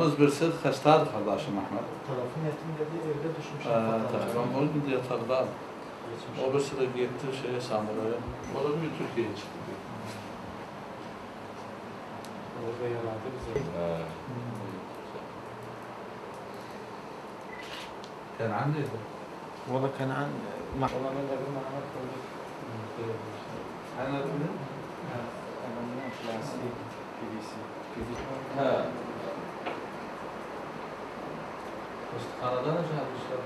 Yalnız birisi hastadır kardeşim Ahmet. Tarafın etinde bir evde düşmüş. Ee, tamam, o gün yatakta. Geçmiş. O birisi de gitti şeye Samura'ya. O da bir Türkiye'ye çıktı. Orada yaradı bize. Kenan neydi? Valla Kenan Olanın da bir Mehmet koyduk. Hani adı ne? Adamın plastik, PVC. He. Hastanede ne çalışmışlar?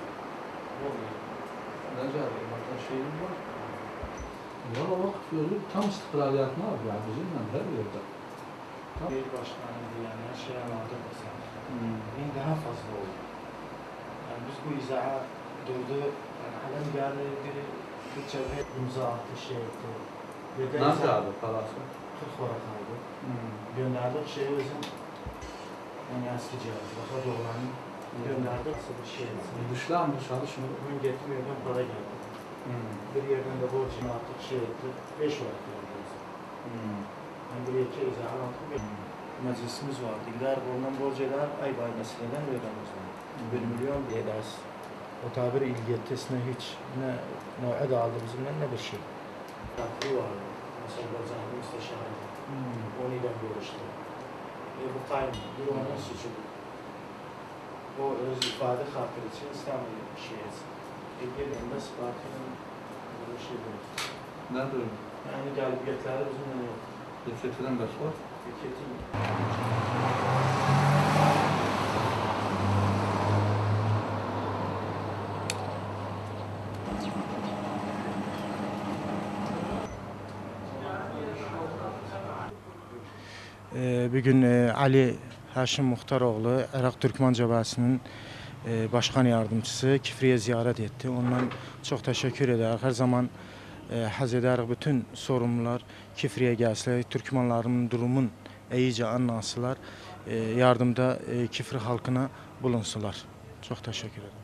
Ne çalışıyor? Bakın şeyim var. Ya o vakit öyle tam istikrariyat ne yapıyor? Yani bizimle her yerde. Bir başkanıydı yani her şey anladı mesela. Hmm. Benim daha fazla oldu. Yani biz bu izaha durdu. Yani halen geldi biri bir cebhe imza attı şey etti. Nasıl abi parası? 40 varakaydı. Hmm. Gönderdik şey özüm. Yani eski cihaz. Daha doğranın gönderdik. Bir şey. Dışlar mı çalışmıyor? Bugün getirmiyordum para geldi. Hmm. Bir yerden de borcunu attık şey etti. 5 varak geldi. Hmm. Yani bir iki izah attık. Meclisimiz vardı. Gider ondan borç eder. Ay bay meseleden ödemez. Bir milyon diye ders. O tabir ilgiyetesine hiç ne nau'e da aldı bizimle ne bir şey. Aklı vardı. Mesela Barzani müsteşarı. Hmm. Onunla görüştü. E bu kayın, durumunun suçu. O öz ifade hatırı için İstanbul'da bir şey etsin. E gelin de Sparta'nın bir şey değil. Ne diyor? Yani galibiyetleri bizimle yok. Geçetilen de sor. Ülketin Bugün e, Ali Haşim Muhtaroğlu Irak Türkmen Cebhəsinin e, başkan yardımcısı Kifriye ziyaret etti. Ondan çok teşekkür ederim. Her zaman e, haz ederek bütün sorumlular Kifriye gəlsələr, Türkmenlerin durumun iyice anlasılar, yardımda Kifri halkına bulunsular. Çok teşekkür ederim.